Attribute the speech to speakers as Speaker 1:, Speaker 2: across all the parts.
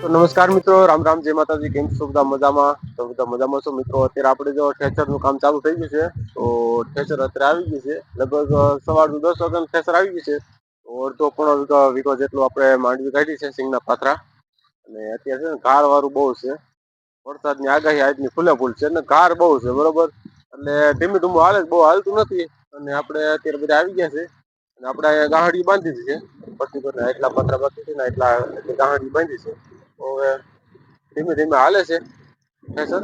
Speaker 1: તો નમસ્કાર મિત્રો, રામ રામ, જય માતાજી, કેમ છો બધા મજામાં? તો બધા મજામાં છો મિત્રો, અત્યારે આપણે જો ઠેસરનું કામ ચાલુ થઈ ગયું છે, તો ઠેસર અત્યારે આવી ગયું છે. લગભગ સવારનું દસ વાગ્યાનું ઠેસર આવી ગયું છે. અડધો પોણો વીઘો વીઘો જેટલું આપણે માંડવી કાઢી છે, સિંગના પાથરા. અને અત્યારે છે ને ઘાર વાળું બહુ છે. વરસાદની આગાહી આજની ફૂલે ફૂલ છે, અને ઘાર બહુ છે, બરોબર? એટલે ધીમે ધીમું હાલે બહુ હાલતું નથી. અને આપણે અત્યારે બધા આવી ગયા છે. અને આપણે ગાહડી બાંધી છે. પછી પર એટલા પતરા બાકી છે ને એટલા ગાહડી બાંધી છે. હવે ધીમે ધીમે હાલે છે. સર?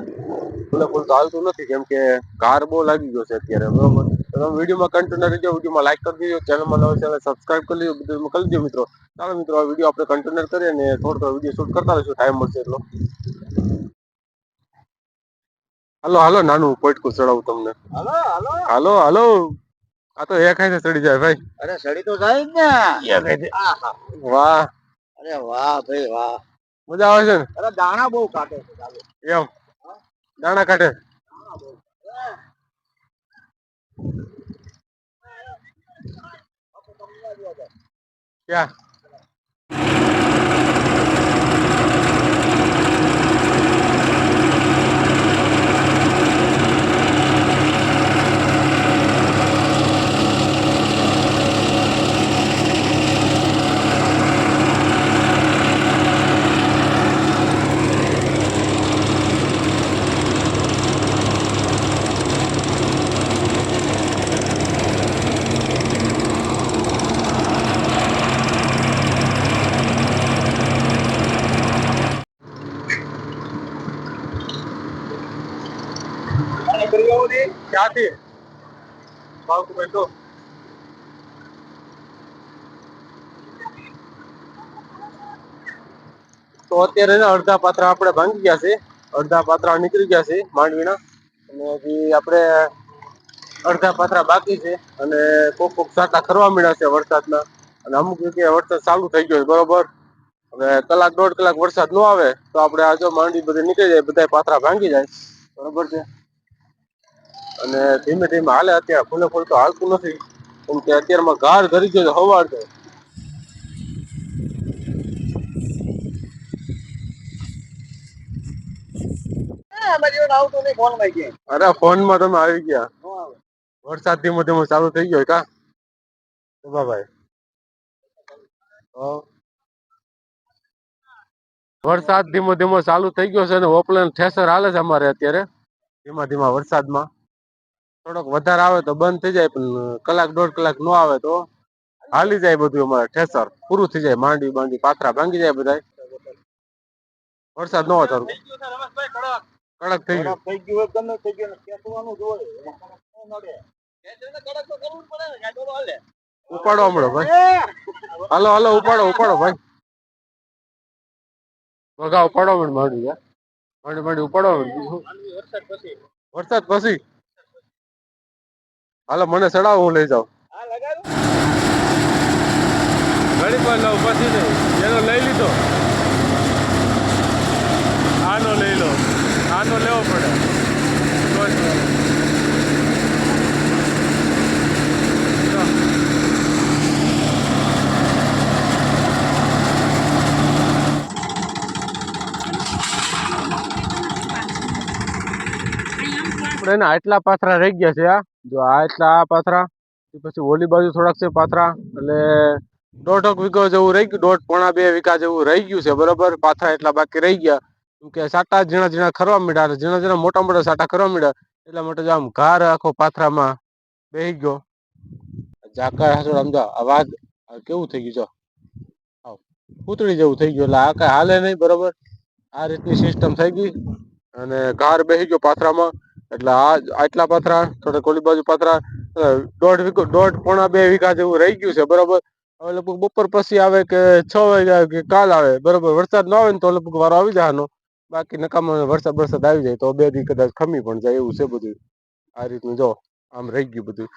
Speaker 1: ફૂલે ફૂલ તો હાલતું નથી કેમ કે કાર બહુ લાગી ગયો છે અત્યારે બરોબર? તમે વિડીયોમાં કન્ટિન્યુ રહેજો વિડીયોમાં લાઈક કરી દેજો ચેનલમાં નવો ચેનલ સબસ્ક્રાઇબ કરી લેજો બધું કરી દેજો મિત્રો. ચાલો મિત્રો આ વીડિયો આપણે કન્ટિન્યુ કરીએ અને થોડો થોડો વીડિયો શૂટ કરતા રહીશું ટાઈમ મળશે એટલો. હાલો હાલો નાનું પોઈટકું ચડાવું તમને.
Speaker 2: હાલો હાલો.
Speaker 1: હાલો હાલો. આ તો એક હાથે ચડી જાય ભાઈ.
Speaker 2: અરે સડી તો જાય ને.
Speaker 1: વાહ.
Speaker 2: અરે વાહ ભાઈ વાહ.
Speaker 1: મજા આવે છે ને?
Speaker 2: અરે દાણા બહુ કાઢે છે ચાલુ
Speaker 1: એમ. દાણા કાઢે? ક્યાં
Speaker 2: અને કરિયાઓની
Speaker 1: ક્યાંથી ભાવ તો તો અત્યારે અડધા પાત્રા આપણે ભાંગી ગયા છે અડધા પાત્રા નીકળી ગયા છે માંડવીના. અને હજી આપણે અડધા પાત્રા બાકી છે. અને કોક કોક સાટા ખરવા મળ્યા છે વરસાદના. અને અમુક જગ્યાએ વરસાદ ચાલુ થઈ ગયો છે, બરોબર? હવે કલાક, દોઢ કલાક વરસાદ ન આવે, તો આપણે આજો માંડવી બધી નીકળી જાય બધા પાત્રા ભાંગી જાય. બરોબર છે? અને ધીમે ધીમે હાલે અત્યારે. ફૂલે ફૂલ તો હાલતું નથી. કેમ કે અત્યારમાં ગાર ધરી ગયો હવાડ છે. અરે ફોનમાં તમે આવી ગયા. વરસાદ ધીમો ધીમો ચાલુ થઈ ગયો કા? ભાઈ વરસાદ ધીમો ધીમો ચાલુ થઈ ગયો છે અને ઓપલેન ઠેસર હાલે છે અમારે અત્યારે. ધીમા ધીમા વરસાદમાં. થોડોક વધારે આવે તો બંધ થઈ જાય પણ કલાક દોઢ કલાક નો આવે તો હાલી જાય બધું અમારે ઠેસર. પૂરું થઈ જાય માંડી બાંડી પાથરા ભાંગી જાય બધા વરસાદ ન હોય
Speaker 2: કડક.
Speaker 1: થઈ ગયું.
Speaker 2: થઈ ગમે થઈ ખેંચવાનું જ હોય.
Speaker 1: ઉપાડો હમણાં ભાઈ. હાલો હાલો ઉપાડો ઉપાડો ભાઈ. બગા ઉપાડો મને માંડી યાર માંડી માંડી ઉપાડો
Speaker 2: માંડવી વરસાદ પછી.
Speaker 1: વરસાદ પછી. હાલો મને ચડાવો હું લઈ જાઉં.
Speaker 2: હા, લગાડું?
Speaker 1: ઘડી પર લઉં પછી નહીં. એનો લઈ લીધો. આનો લઈ લો. આનો લેવો પડે તો જ. આપણે એના આટલા પાથરા રહી ગયા છે, આ. જો આ એટલા આ પાથરા પછી ઓલી બાજુ થોડાક છે પાથરા, એટલે દોઢક વીઘો જેવું રહી ગયું, દોઢ પોણા બે વીઘા જેવું રહી ગયું છે, બરોબર? પાથરા એટલા બાકી રહી ગયા. કે સાટા ઝીણા ઝીણા ખરવા અને ઝીણા ઝીણા મોટા મોટા સાટા ખરવા માંડ્યા એટલા માટે આમ ઘાર આખો પાથરામાં બેહી ગયો. ઝાકળ હાસોડ આમ જો વાઘ કેવું થઈ ગયું જો? પૂતળી જેવું થઈ ગયું, એટલે આ કઈ હાલે નહીં, બરોબર? આ રીતની સિસ્ટમ થઈ ગઈ અને ઘાર બેહી ગયો પાથરામાં. એટલે આ આટલા પાથરા, થોડા કોલી બાજુ પાથરા દોઢ વીઘો દોઢ પોણા બે વીઘા જેવું રહી ગયું છે, બરોબર? હવે લગભગ બપોર પછી આવે કે છ વાગ્યા કે કાલ આવે, બરોબર? વરસાદ ન આવે ને તો લગભગ વારો આવી જવાનો. બાકી નકામો વરસાદ વરસાદ આવી જાય તો બે દી કદાચ ખમી પણ જાય એવું છે બધું. આ રીતનું જો, આમ રહી ગયું બધું.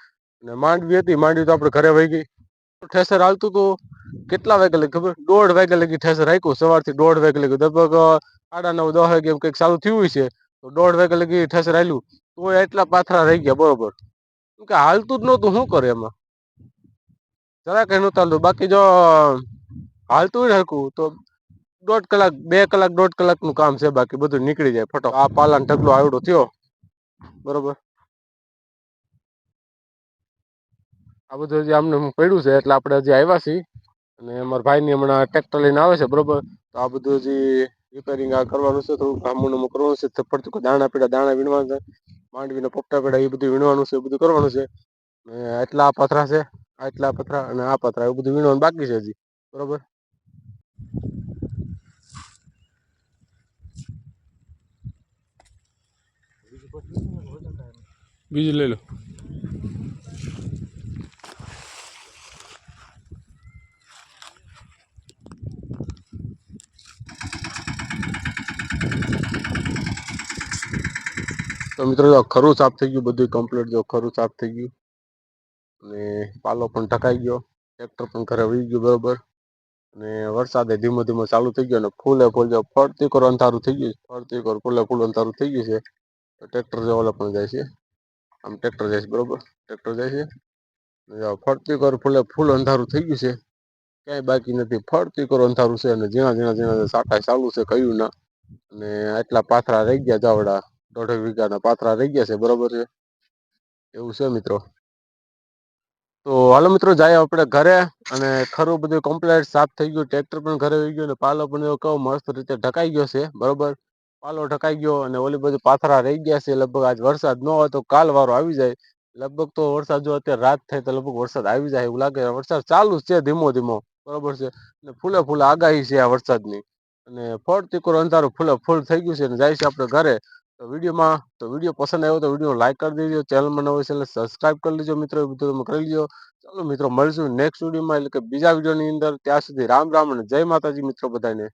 Speaker 1: અને માંડવી હતી, માંડવી તો આપણે ઘરે વહી ગઈ. ઠેસર હાલતું હતું કેટલા વાગે લગી ખબર? દોઢ વાગે લગી ઠેસર રાખ્યું સવારથી દોઢ વાગે લગી, લગભગ સાડા નવ, દસ વાગે એમ કંઈક ચાલુ થયું છે. તો દોઢ વાગે લગી ઠસરાયેલું તો એટલા પાથરા રહી ગયા, બરોબર. કે હાલતું જ નહોતું, શું કરે એમાં? જરાક એનું ચાલતું બાકી જો, હાલતું જ હરકું તો દોઢ કલાક, બે કલાક, દોઢ કલાકનું કામ છે બાકી, બધું નીકળી જાય. ફટો, આ પાલાન ઢગલો આવડો થયો. બરોબર. આ બધું હજી આમને આમ પડ્યું છે, એટલે આપણે હજી આવ્યા છીએ. અને અમારા ભાઈની હમણાં ટ્રેક્ટર લઈને આવે છે, બરોબર. તો આ બધું હજી રિપેરિંગ આ કરવાનું છે થોડું કામનું કરવાનું છે કોઈ દાણા પીડા, દાણા વીણવાના છે, માંડવીના પોપટા પીડા, એ બધું વીણવાનું છે, એ બધું કરવાનું છે. આટલા પથરા છે આટલા પથરા અને આ પથરા, એવું બધું વીણવાનું બાકી છે હજી. બરોબર? બીજું લઈ લો. તો મિત્રો જો ખરું સાફ થઈ ગયું બધું કમ્પ્લીટ જો ખરું સાફ થઈ ગયું. અને પાલો પણ ઢકાઈ ગયો ટ્રેક્ટર પણ ઘરે વહી ગયું બરોબર. અને વરસાદે ધીમો ધીમો ચાલુ થઈ ગયો અને ફૂલે ફૂલ જો ફરતી કરો અંધારું થઈ ગયું. ફરતી કરો ફૂલે ફૂલ અંધારું થઈ ગયું છે, તો ટ્રેક્ટર જો પણ જાય છે. આમ ટ્રેક્ટર જાય છે, બરોબર. ટ્રેક્ટર જાય છે. ફરતી કરો ફૂલે ફૂલ અંધારું થઈ ગયું છે, ક્યાંય બાકી નથી. ફરતી કરો અંધારું છે અને ઝીણા ઝીણા ઝીણા સાટા ચાલુ છે, કયું ના. અને આટલા પાથરા રહી ગયા જાવડા. દોઢેક વીઘાના પાથરા રહી ગયા છે, બરોબર છે? એવું છે મિત્રો. તો હાલો મિત્રો, જાય આપણે ઘરે અને ખરું બધું કમ્પ્લેટ સાફ થઈ ગયું ટ્રેક્ટર પણ ઘરે આવી ગયું અને પાલો પણ એવો કહો મસ્ત રીતે ઢકાઈ ગયો છે, બરોબર? પાલો ઢકાઈ ગયો અને ઓલી બધું પાથરા રહી ગયા છે, લગભગ આજ વરસાદ ન હોય તો કાલ વારો આવી જાય. લગભગ તો વરસાદ જો અત્યારે રાત થાય તો લગભગ વરસાદ આવી જાય એવું લાગે વરસાદ ચાલુ છે ધીમો ધીમો, બરોબર છે? અને ફૂલે ફૂલે આગાહી છે આ વરસાદની. અને ફળ તીકોર અંધારું ફૂલે ફૂલ થઈ ગયું છે અને જાય છે આપણે ઘરે તો વિડીયોમાં, તો વીડિયો પસંદ આવ્યો તો વીડિયો લાઈક કરી દેજો. ચેનલમાં નવો ચેનલ સબસ્ક્રાઇબ કરી લેજો મિત્રો. બધું તમે કરી લેજો ચાલો મિત્રો, મળશું નેક્સ્ટ વિડીયોમાં એટલે કે બીજા વિડીયોની અંદર. ત્યાં સુધી રામ રામ અને જય માતાજી મિત્રો બધાને.